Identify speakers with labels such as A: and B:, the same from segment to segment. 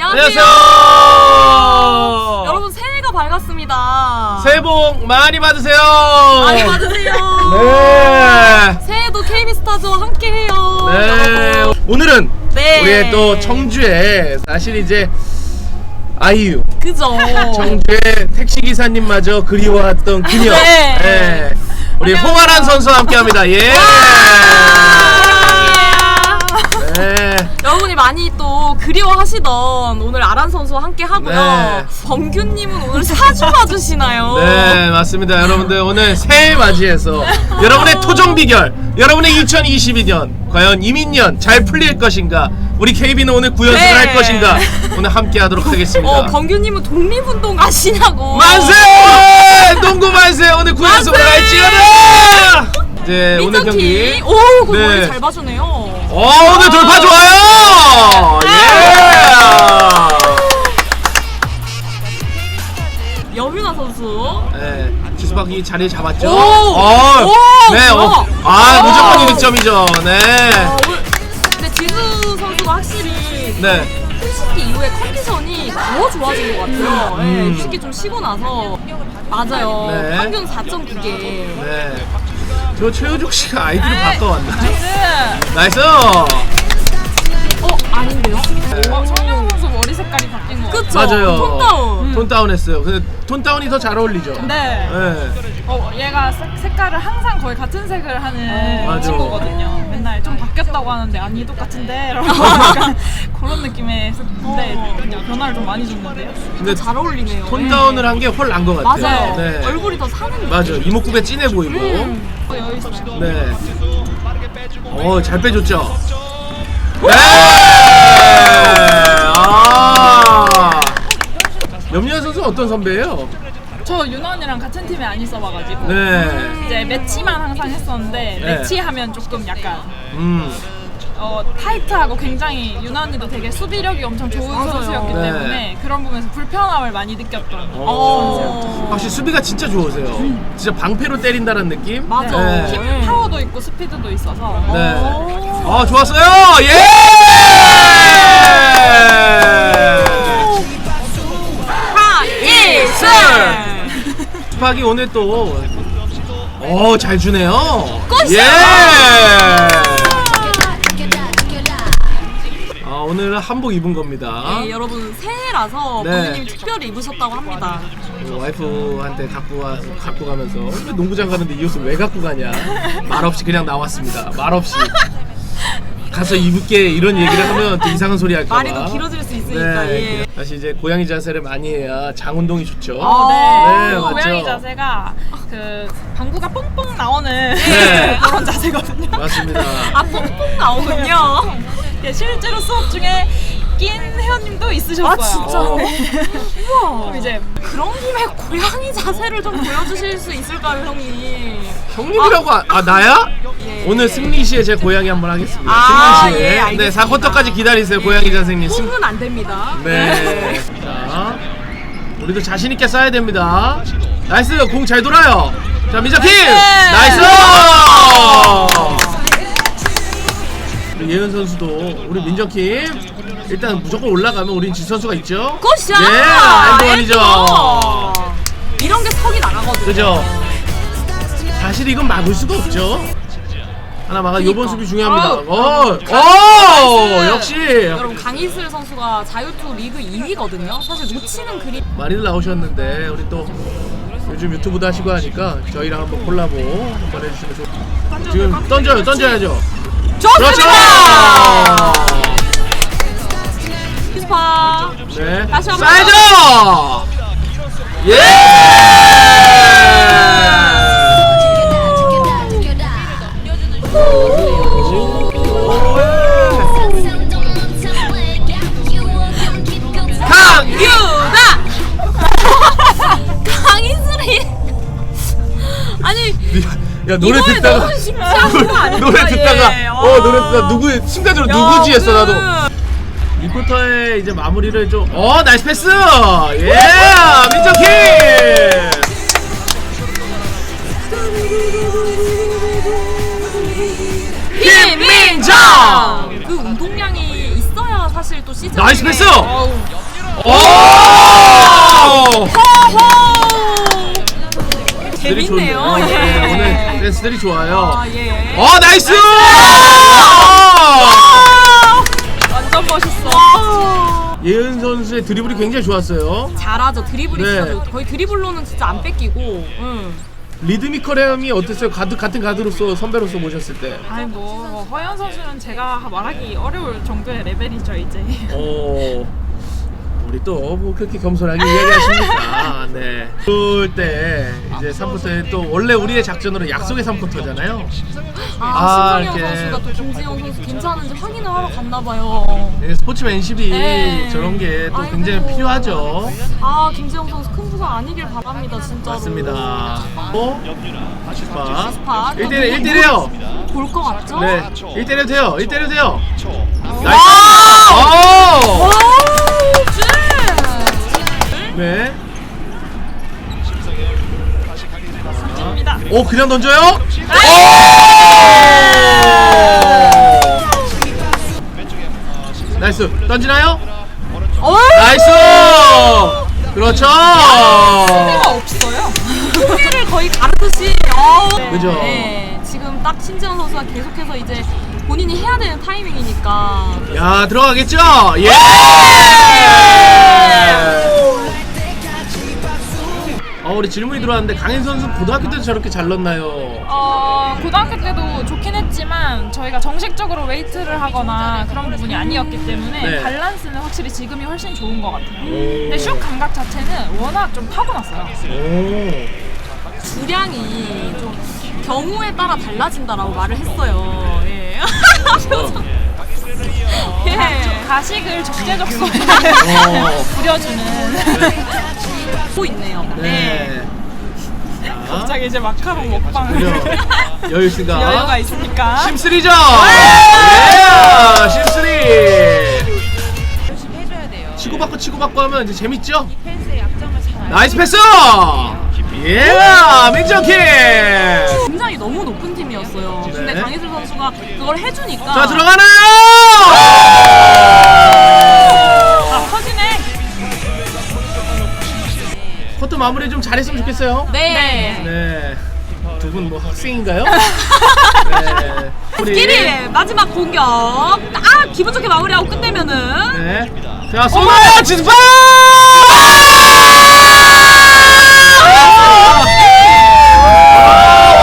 A: 안녕하세요.
B: 안녕하세요.
A: 여러분 새해가 밝았습니다.
B: 새해 복 많이 받으세요.
A: 많이 받으세요.
B: 네.
A: 새해도 KB 스타즈와 함께해요.
B: 네.
A: 여러분.
B: 오늘은
A: 네.
B: 우리의 또 청주에 사실 이제 아이유
A: 그죠.
B: 청주의 택시 기사님마저 그리워했던 그녀.
A: 네.
B: 네. 우리
A: 안녕하세요.
B: 홍아란 선수와 함께합니다. 예. 네.
A: 많이 또 그리워하시던 오늘 아란 선수와 함께 하고요.
B: 네.
A: 범규님은 오늘 사주 봐주시나요?
B: 네 맞습니다 여러분들 오늘 새해 맞이해서 여러분의 토정 비결 여러분의 2022년 과연 이민년 잘 풀릴 것인가 우리 KB는 오늘 구연승을
A: 네.
B: 할 것인가 오늘 함께 하도록 하겠습니다
A: 어, 범규님은 독립운동 가시냐고.
B: 만세 농구 만세 오늘 구연승을
A: 만세!
B: 할지어다 이제 오늘 경기
A: 민정키. 오, 그거
B: 네.
A: 머리 잘 봐주네요.
B: 어 오늘 돌파 좋아요
A: 여민아 선수.
B: 예 네, 지수박이 자리 잡았죠
A: 오!
B: 어,
A: 오,
B: 네. 어, 아
A: 오.
B: 무조건 1점이죠 네
A: 어, 오늘- 근데 지수 선수가 확실히
B: 네.
A: 휴식기 이후에 컨디션이 더 좋아진 것 같아요. 네,
B: 음.
A: 휴식기 좀 쉬고 나서 맞아요.
B: 네.
A: 평균 4.9개.
B: 네. 저 최효juk 씨가 아이디를
A: 네.
B: 바꿔왔나? 나이스!
A: 어 아닌데요?
C: 어, 색깔이 바뀐 거
A: 그쵸?
B: 맞아요.
A: 톤 다운.
B: 톤 다운했어요. 근데 톤 다운이 더 잘 어울리죠?
C: 네.
B: 네.
C: 어, 얘가 색, 색깔을 항상 거의 같은 색을 하는
B: 맞아.
C: 친구거든요. 맨날 좀 바뀌었다고 하는데 아니 똑같은데 라고 약간 그런 느낌의 근데 그냥 변화를 좀 많이 줬는데요.
B: 근데
A: 잘 어울리네요.
B: 톤
A: 네.
B: 다운을 한 게훨난것 같아요.
A: 맞아요.
B: 네.
A: 얼굴이 더 사는 느낌.
B: 맞아. 이목구비가 진해 보이고.
A: 음.
C: 어, 여기 있어요.
B: 네. 어, 잘 빼줬죠? 네! 아! 염리현 선수 는 어떤 선배예요?
C: 저 윤아 언니랑 같은 팀에 안 있어봐가지고
B: 네.
C: 이제 매치만 항상 했었는데
B: 네.
C: 매치하면 조금 약간
B: 음.
C: 어, 타이트하고 굉장히 유나 언니도 되게 수비력이 엄청 좋은
A: 맞아요.
C: 선수였기
B: 네.
C: 때문에 그런 부분에서 불편함을 많이 느꼈던
B: 어. 확실히 수비가 진짜 좋으세요. 진짜 방패로 때린다는 느낌?
A: 맞아.
B: 네.
C: 힘 파워도 있고 스피드도 있어서
B: 네.
A: 오.
B: 아 좋았어요. 예.
A: 하이스!
B: 스팍이 오늘 또. 어, 잘 주네요. 예. 아, 오늘은 한복 입은 겁니다.
A: 네, 여러분 새해라서
B: 네.
A: 범규님이 특별히 입으셨다고 합니다.
B: 그 와이프한테 갖고 와서 갖고 가면서 왜 농구장 가는데 이 옷을 왜 갖고 가냐 말 없이 그냥 나왔습니다. 말 없이 가서 입을게 이런 얘기를 하면 또 이상한 소리 할까 봐.
A: 말이 더 길어질 수 있으니까
B: 네.
A: 예.
B: 다시 이제 고양이 자세를 많이 해야 장 운동이 좋죠.
A: 아,
C: 네,
B: 네,
C: 그
B: 맞죠.
C: 고양이 자세가 그 방구가 뽕뽕 나오는
B: 네.
C: 그런 자세거든요.
B: 맞습니다.
A: 아 뽕뽕 나오군요.
C: 네, 실제로 수업 중에 낀 회원님도 있으셨어요.
A: 아 진짜요? 우와.
C: 그럼 이제
A: 그런 김에 고양이 자세를 좀 보여주실 수 있을까요, 형님?
B: 형님이라고 아, 아, 나야?
A: 예.
B: 오늘 승리 시에 제 고양이 한번 하겠습니다.
A: 아,
B: 승리 시에.
A: 예,
B: 네,
A: 알겠습니다.
B: 4쿼터까지 기다리세요, 고양이 자생님. 승...
A: 뽕은 안 됩니다.
B: 네. 자, 우리도 자신 있게 쏴야 됩니다. 나이스, 공 잘 돌아요. 자, 민정팀, 나이스. 예은 선수도 우리 민정팀 일단 무조건 올라가면 우린 지 선수가 있죠.
A: 굿샷!
B: 예. 엔드원.
A: 이런 게 턱이 나가거든요.
B: 그죠? 사실 이건 막을 수가 없죠. 하나 막아. 요번 수비 중요합니다.
A: 어우,
B: 어, 오,
A: 나이스.
B: 역시
A: 여러분 강희슬 선수가 자유투 리그 2위거든요. 사실 놓치는 그림
B: 많이들 나오셨는데 우리 또 요즘 유튜브도 하시고 하니까 저희랑 한번 콜라보 한번 해주시면 좋. 지금 던져요, 던져야죠.
A: 좋습니다. 스파
B: 네.
A: 다시 한번
B: 쏴야죠. 예.
A: 아니
B: 야 노래 듣다가
A: 너무 거?
B: 노래. 어 노래 듣다 누구 순간적으로 누구지 했어 나도. 이 쿼터의 이제 마무리를 좀, 어, 나이스 패스! 예! 민정킴!
A: 김민정 그 운동량이 있어야 사실 또 시즌
B: 나이스 패스! 오!
A: 호호!
B: 댄스들이 좋아요.
A: 아, 예.
B: 어 나이스!
C: 완전 멋있어.
A: 와.
B: 예은 선수의 드리블이 굉장히 좋았어요.
A: 잘하죠. 드리블이
B: 네.
A: 진짜 좋- 거의 드리블로는 진짜 안 뺏기고. 응.
B: 리드미컬함이 어땠어요? 가드 같은 가드로서 선배로서 보셨을 때.
C: 아니 뭐 허연 선수는 제가 말하기 어려울 정도의 레벨이죠 이제.
B: 어 우리 또 뭐 그렇게 겸손하게 이야기하십니까? 네. 그럴 때 이제 3쿼터에 또 원래 우리의 작전으로 약속의 3쿼터잖아요.
A: 아,
B: 아, 이렇게.
A: 선수가 또 김지영 선수 괜찮은지 확인을 하러 갔나 봐요.
B: 네, 스포츠 맨십이
A: 네.
B: 저런 게 또
A: 아이고.
B: 굉장히 필요하죠.
A: 아, 김지영 선수 큰 부상 아니길 바랍니다, 진짜로.
B: 맞습니다. 어? 파
A: 스파.
B: 1대1 1대1이에요.
A: 볼것 같죠?
B: 네. 1대1 돼요. 1대1 돼요.
A: 와!
B: 나이스. 오!
A: 와!
B: 오 그냥 던져요? 오! 나이스 던지나요?
A: 어!
B: 나이스 그렇죠
C: 수비가 없어요.
A: 소리를 거의 가르듯이. 어.
B: 그죠.
A: 네. 지금 딱 신지영 선수가 계속해서 이제 본인이 해야 되는 타이밍이니까.
B: 야 들어가겠죠? 예! 어 우리 질문이 들어왔는데 강인 선수 고등학교 때도 저렇게 잘 넣나요?
C: 어, 고등학교 때도 좋긴 했지만 저희가 정식적으로 웨이트를 하거나 그런 부분이 아니었기 때문에
B: 네.
C: 밸런스는 확실히 지금이 훨씬 좋은 것 같아요.
B: 오.
C: 근데 슛 감각 자체는 워낙 좀 타고났어요.
B: 오.
A: 주량이 좀 경우에 따라 달라진다라고 말을 했어요. 예.
B: 어.
A: 예.
C: 가식을 적재적소에
B: 어.
C: 부려주는
A: 또 있네요.
B: 네. 자,
C: 갑자기 이제 마카롱 먹방을
B: 그죠. 여유 씨가
C: 여유가 있으니까
B: 심쓰리죠? 예! 심쓰리!
D: 해줘야 돼요.
B: 치고받고 치고받고 하면 이제 재밌죠?
D: 펜스의 약점을 잘 알고
B: 나이스 패스! 예! 민정킥!
A: 굉장히 너무 높은 팀이었어요. 근데
B: 네.
A: 강희슬 선수가 그걸 해주니까.
B: 자, 들어가나요? 커트 마무리 좀 잘했으면 좋겠어요.
A: 네.
B: 네. 두 분 뭐 학생인가요? 네. 우리-
A: 끼리 마지막 공격. 아 기분 좋게 마무리하고 끝내면은.
B: 네. 자, 쏘나요! 진파!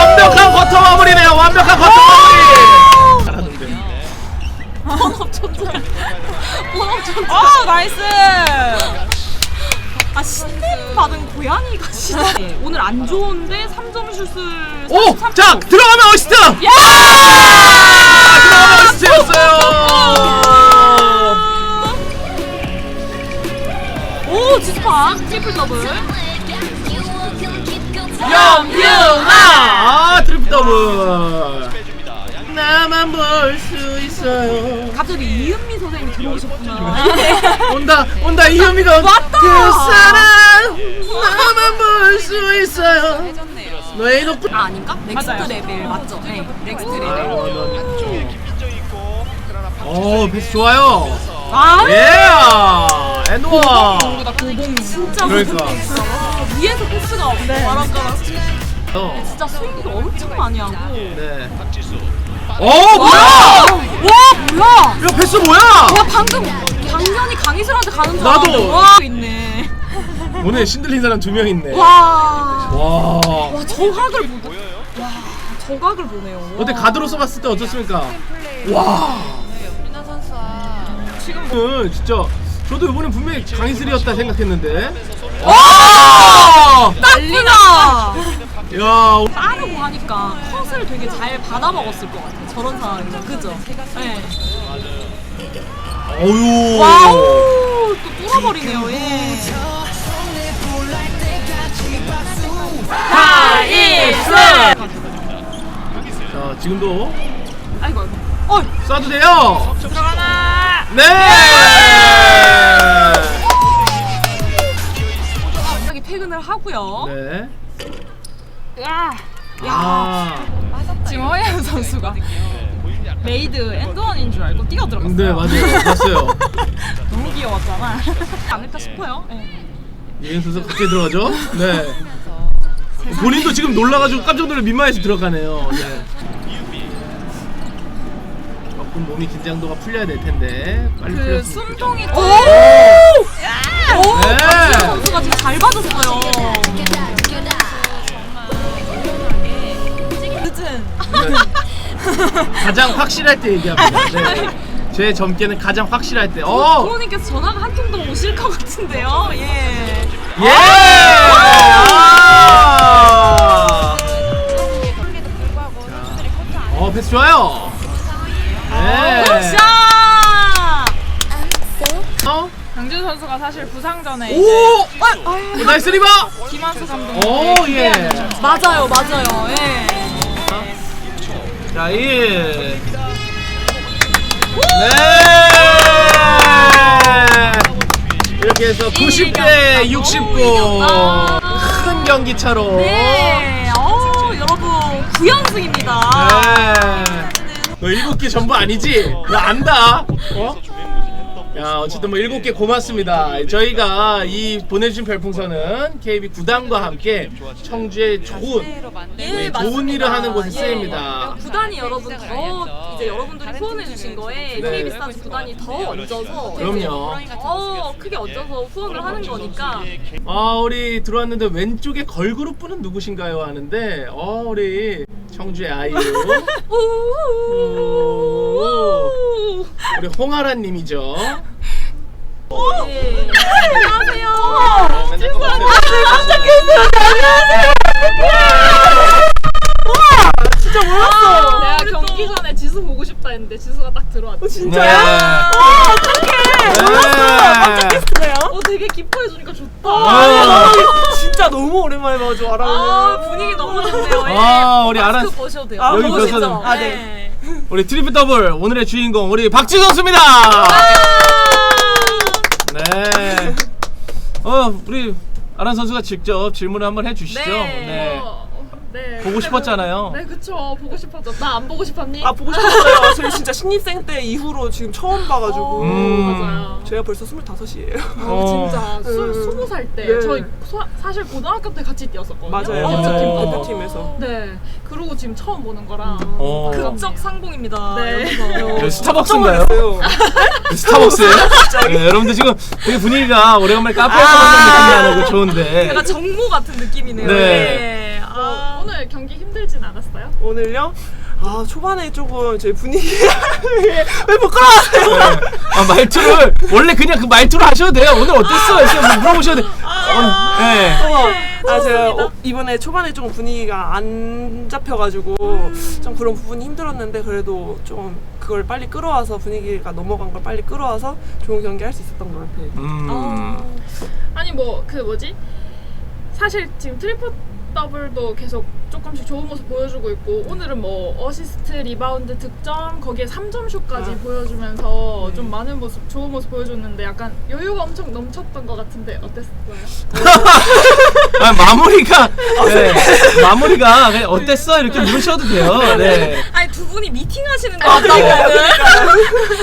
B: 완벽한 커터 마무리네요. 완벽한 커터 마무리. 잘하는데.
A: 본업 천재. 본업 천재.
C: 어 나이스
A: 아 신냄 받은 고양이가 진짜. 네, 오늘 안 좋은데 3점 슛을.
B: 오!
A: 33%
B: 자, 들어가면 어시스트!
A: 야!
B: 들어가면 어시스트였어요.
A: 오 지스파 트리플 더블.
B: 영유아! 아, 트리플 더블. 나만 볼 수 있어요.
A: 갑자기 이은미 선생님 들어오셨구나.
B: 온다, 온다, 이현미가.
A: 왔다!
B: 그 사람, 볼 수 있어요.
D: 해줬네요.
B: 너의 높은.
A: 아 아닌가? 넥스트
C: 맞아요.
A: 레벨 맞죠? 네. 넥스트
B: 아,
A: 레벨.
B: 오, 패스 좋아요.
A: 아
B: 예!
C: 고봉
A: 진짜
B: 그러니까.
A: 와, 위에서 코스가 바람가랑
B: 어,
A: 진짜 수비를 엄청 많이 하고.
B: 네. 어, 뭐야?
A: 와 뭐야?
B: 야, 패스 뭐야?
A: 와 방금 당연히 강희슬한테 가는 줄
B: 나도.
A: 알았는데 와 있네.
B: 오늘 신들린 사람 두 명 있네.
A: 와.
B: 와.
A: 와 저각을 보고. 와 저각을 보네요. 와.
B: 어때 가드로서 봤을 때 어떻습니까? 와.
D: 윤아 선수와
B: 지금은 진짜 저도 이번엔 분명히 강희슬이었다 생각했는데.
A: 와! 난리나!
B: 야,
A: 빠르고 하니까 컷을 되게 잘 받아 먹었을 것 같아요. 저런 상황이면 그죠? 네.
B: 어유.
A: 와우 또 뚫어버리네요. 예. 다이스.
B: 자, 지금도
A: 아이고. 어
B: 쏴도 돼요.
C: 들어가나
B: 네.
A: 갑자기 퇴근을 하고요.
B: 네.
C: 야
A: 야.
B: 아.
C: 지금 허예은 선수가 메이드 엔드원인 줄 알고 뛰어들어갔어요.
B: 네 맞아요 봤어요
C: 너무 귀여웠잖아.
A: 않을까 싶어요. 네.
B: 예인 선수 갑자기 들어가죠 네 본인도 지금 놀라가지고 깜짝 놀라 민망해서 들어가네요 네. 조금 몸이 긴장도가 풀려야 될 텐데 빨리
C: 그
B: 풀렸으면
C: 숨통이
A: 오! 오!
B: 네.
A: 선수가 지금 잘 받았어요.
C: 늦은
B: 네. 가장 확실할 때 얘기합니다 네. 제 점괘는 가장 확실할 때 어!
A: 부모님께서 전화가 한 통도 오실 것 같은데요. 예.
B: 예! 아!
D: 그럼에도 불구하고 선수들이 커트
B: 안어 패스 좋아요 네.
A: 샷!
B: 어?
C: 강준 선수가 사실 부상 전에
B: 오!
C: 이제
B: 어, 나이스 리버!
C: 김한수 감독
B: 오 예.
A: 맞아요, 맞아요. 예.
B: 자, 1. 네. 해서 90대 69.
A: 아.
B: 큰 경기 차로.
A: 네. 어, 여러분, 9연승입니다.
B: 네. 너 일곱 개 전부 아니지? 나 안다. 어? 야, 어쨌든 뭐 일곱 개 고맙습니다. 저희가 이 보내주신 별풍선은 KB 구단과 함께 청주의 좋은
A: 예,
B: 네,
A: 맞습니다.
B: 좋은 일을 하는 곳에
A: 예.
B: 쓰입니다.
A: 구단이 여러분 더 이제 여러분들이 후원해 주신 거에
B: 네.
A: KB스타즈 구단이 더 얹어서
B: 그럼요.
A: 어 크게 얹어서 후원을 하는 거니까
B: 아 우리 들어왔는데 왼쪽에 걸그룹 분은 누구신가요 하는데 어 우리 청주의 아이유
A: 우.
B: 우리 홍아라님이죠.
A: 네. 안녕하세요.
C: 진짜 몰랐어. 내가 경기 전에 지수 보고 싶다 했는데 지수가 딱 들어왔지.
B: 진짜요? 네. 어떡해.
C: 그래요?
A: 어 되게 기뻐해 주니까 좋다.
B: 아,
E: 진짜 너무 오랜만에 봐가지고 알아.
A: 아 분위기 너무 좋네요. 예.
B: 아, 우리 알아-
A: 마스크 보셔도 돼요.
E: 아,
B: 여기
A: 보시죠.
B: 벗어도-
E: 아,
A: 네.
B: 우리 트리플 더블 오늘의 주인공 우리 박지성 선수입니다. 네. 어 우리 아란 선수가 직접 질문을 한번 해주시죠.
A: 네.
B: 네.
C: 어, 네.
B: 보고 싶었잖아요.
C: 네, 그쵸. 보고 싶었죠. 나 안 보고 싶었니?
E: 아 보고 싶었어요. 저희 진짜 신입생 때 이후로 지금 처음 봐가지고.
B: 음.
C: 맞아요.
E: 제가 벌써 25이에요.
B: 어.
C: 진짜 스,
E: 음.
C: 스무 살 때
E: 네.
C: 저희 소- 사실 고등학교 때 같이 뛰었었거든요.
E: 맞아요.
B: 어.
E: 대표팀
B: 어.
E: 대표팀에서.
C: 네. 그러고 지금 처음 보는 거라.
B: 어.
A: 극적 상봉입니다.
C: 네.
A: 여기서.
B: 네, 스타벅스인가요?
E: 그래요.
B: 스타벅스예요? 네, 여러분들 지금 되게 분위기가 오래간만에 카페에서 만난 느낌이 거 좋은데.
A: 약간 정모 같은 느낌이네요.
B: 네.
A: 네.
C: 어,
A: 아,
C: 오늘 경기 힘들진 않았어요?
E: 오늘요? 아 초반에 조금 저희 분위기 왜 부끄러워하세요?
B: 네. 아, 말투를 원래 그냥 그 말투로 하셔도 돼요. 오늘 어땠어? 이렇게 물어보셔도 돼요. 어, 네.
E: 아 제가 어, 이번에 초반에 조금 분위기가 안 잡혀가지고 좀 그런 부분이 힘들었는데 그래도 좀 그걸 빨리 끌어와서 분위기가 넘어간 걸 빨리 끌어와서 좋은 경기 할 수 있었던 것 같아요.
B: 음.
C: 아니 뭐 그 뭐지? 사실 지금 트리플 더블도 계속 조금씩 좋은 모습 보여주고 있고 오늘은 뭐 어시스트, 리바운드, 득점 거기에 3점 슛까지
E: 아.
C: 보여주면서 좀 많은 모습 좋은 모습 보여줬는데 약간 여유가 엄청 넘쳤던 것 같은데 어땠어요?
B: 아, 마무리가 네. 마무리가 그냥 어땠어? 이렇게 물으셔도 돼요. 네.
A: 아니 두 분이 미팅 하시는 거 같다고.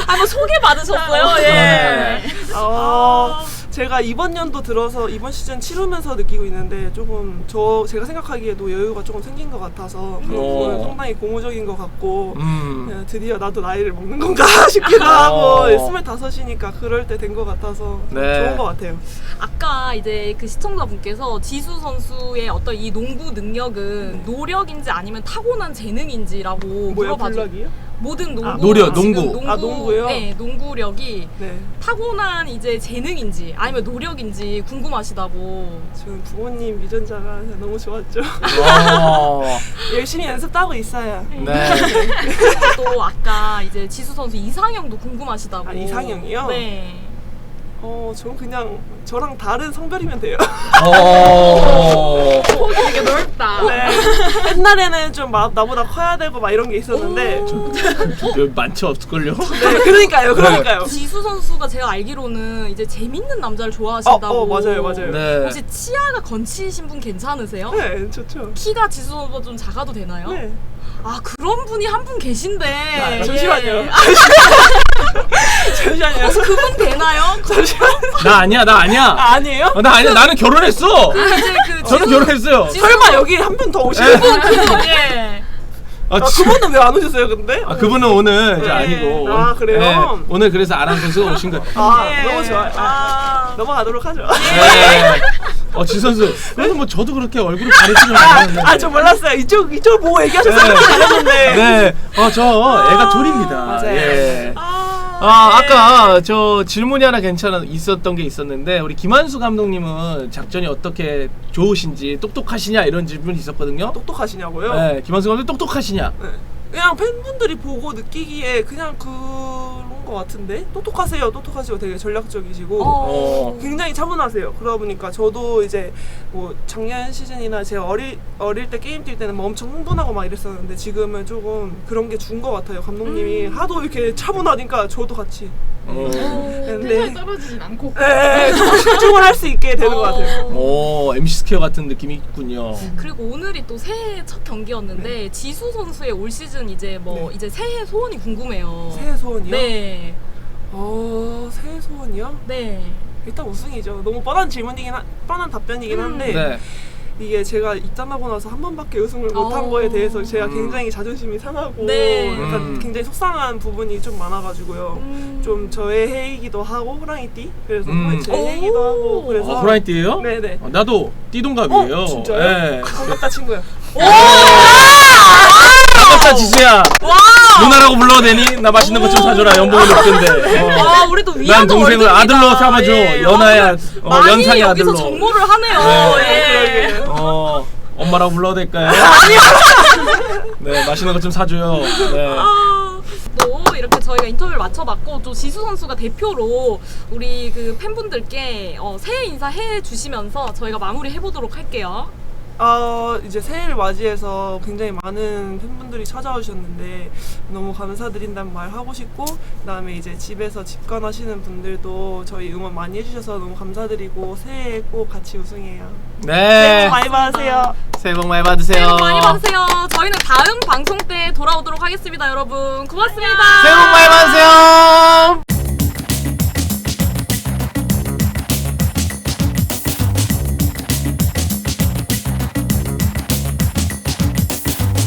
A: 아뭐 소개 받으셨어요? 예.
B: 네.
E: 어, 제가 이번 연도 들어서 이번 시즌 치르면서 느끼고 있는데 조금 저 제가 생각하기에도 여유가 조금 생긴 것 같아서 그런
B: 오.
E: 부분은 상당히 고무적인 것 같고
B: 음.
E: 야, 드디어 나도 나이를 먹는 건가 싶기도 하고 스물다섯이니까 그럴 때 된 것 같아서 좀
B: 네.
E: 좋은 것 같아요.
A: 아까 이제 그 시청자분께서 지수 선수의 어떤 이 농구 능력은 노력인지 아니면 타고난 재능인지라고
E: 뭐야
A: 물어봐 주
E: 블락이요?
A: 모든 농구
E: 아,
B: 노력,
A: 지금
B: 농구.
A: 농구
E: 아, 농구요?
A: 네 농구력이
E: 네.
A: 타고난 이제 재능인지 아니면 노력인지 궁금하시다고
E: 지금 부모님 유전자가 너무 좋았죠.
B: 어.
E: 열심히 연습도 하고 있어요.
B: 네.
A: 또 아까 이제 지수 선수 이상형도 궁금하시다고
E: 아, 이상형이요?
A: 네
E: 어, 전 그냥 저랑 다른 성별이면 돼요.
B: 어.
C: 폭이 되게 넓다.
E: 네. 옛날에는 좀 마- 나보다 커야 되고 막 이런 게 있었는데
B: 여기 많지 없을걸요?
E: 네, 그러니까요, 그러니까요.
A: 지수 선수가 제가 알기로는 이제 재밌는 남자를 좋아하신다고
E: 어, 어, 맞아요, 맞아요.
B: 네.
A: 혹시 치아가 건치신 분 괜찮으세요?
E: 네, 좋죠.
A: 키가 지수 선수보다 좀 작아도 되나요?
E: 네.
A: 아 그런 분이 한 분 계신데.
E: 아, 잠시만요.
A: 예.
E: 잠시만요.
A: 그분 되나요?
E: 잠시만.
B: 나 아니야 나 아니야
E: 아, 아니에요?
B: 어, 나 아니야 나는 결혼했어
A: 이제 그
B: 저는
A: 지수-
B: 결혼했어요
A: 지수-
E: 설마 여기 한 분더
B: 예.
E: 오시는 분?
A: 그분 예.
B: 아,
E: 아,
B: 지-
E: 그분은 왜 안 오셨어요, 근데?
B: 아, 그분은 오늘 이제
E: 네.
B: 아니고
E: 아, 그래요?
B: 네, 오늘 그래서 아랑 선수가 오신 거예요
E: 아,
A: 예.
E: 너무 좋아요. 아,
A: 아.
E: 넘어가도록 하죠.
B: 네. 어, 지 선수. 그래도 뭐 저도 그렇게 얼굴을 가리지는 않았는데.
E: 아, 저 몰랐어요. 이쪽, 이쪽 보고 얘기하셨어요.
B: 네. 네. 어, 저 애가 둘입니다.
E: 맞아요.
B: 예.
A: 아,
B: 아, 아까 저 질문이 하나 괜찮아 있었던 게 있었는데 우리 김한수 감독님은 작전이 어떻게 좋으신지 똑똑하시냐 이런 질문이 있었거든요.
E: 똑똑하시냐고요?
B: 네, 김한수 감독님 똑똑하시냐?
E: 네. 그냥 팬분들이 보고 느끼기에 그냥 그런 것 같은데 똑똑하세요 똑똑하시고 되게 전략적이시고
A: 어.
E: 굉장히 차분하세요 그러다 보니까 저도 이제 뭐 작년 시즌이나 제가 어릴, 어릴 때 게임 뛸 때는 뭐 엄청 흥분하고 막 이랬었는데 지금은 조금 그런 게 준 것 같아요 감독님이 하도 이렇게 차분하니까 저도 같이
B: 어.
C: 텐션이
E: 근데
C: 떨어지진 않고
E: 예, 예, 좀 집중을 할 수 있게 되는 것 같아요
B: 오, MC 스퀘어 같은 느낌이 있군요.
A: 그리고 오늘이 또 새해 첫 경기였는데 지수 선수의 올 시즌 이제 뭐
E: 네.
A: 이제 새해 소원이 궁금해요.
E: 새해 소원이요?
A: 네.
E: 어 새해 소원이요?
A: 네.
E: 일단 우승이죠 너무 뻔한 질문이긴 하, 뻔한 답변이긴 한데
B: 네.
E: 이게 제가 입단하고 나서 한 번밖에 우승을 못한
A: 어.
E: 거에 대해서 제가
B: 음.
E: 굉장히 자존심이 상하고
A: 네.
E: 약간
B: 음.
E: 굉장히 속상한 부분이 좀 많아가지고요.
A: 음.
E: 좀 저의 해이기도 하고 호랑이띠 그래서
B: 음.
E: 제 해이기도 하고
A: 오.
E: 그래서
B: 어, 호랑이띠예요?
E: 네네.
B: 어, 나도 띠동갑이에요.
E: 어, 진짜요?
B: 네.
E: 반갑다 친구야.
B: 반갑다 지수야. 누나라고 불러도 되니? 나 맛있는 거좀 사줘라. 연봉이 높던데. 어.
A: 와, 우리도 위아더
B: 난 동생을
A: 월등이다.
B: 아들로 삼아줘.
A: 예.
B: 연하야.
A: 와,
B: 어,
A: 많이
B: 연상의
A: 여기서
B: 아들로.
A: 정모를 하네요.
B: 네.
A: 예.
B: 어, 엄마라고 불러도 될까요? 네, 맛있는 거 좀 사줘요. 네.
A: 아, 또 이렇게 저희가 인터뷰를 마쳐봤고 또 지수 선수가 대표로 우리 그 팬분들께 어, 새해 인사 해 주시면서 저희가 마무리 해보도록 할게요.
E: 어, 이제 새해를 맞이해서 굉장히 많은 팬분들이 찾아오셨는데 너무 감사드린다는 말 하고 싶고 그다음에 이제 집에서 집관하시는 분들도 저희 응원 많이 해주셔서 너무 감사드리고 새해 꼭 같이 우승해요. 새해
B: 네.
E: 복 많이 받으세요.
B: 새해 복 많이 받으세요.
A: 새해 복 많이 받으세요. 저희는 다음 방송 때 돌아오도록 하겠습니다, 여러분. 고맙습니다.
B: 새해 복 많이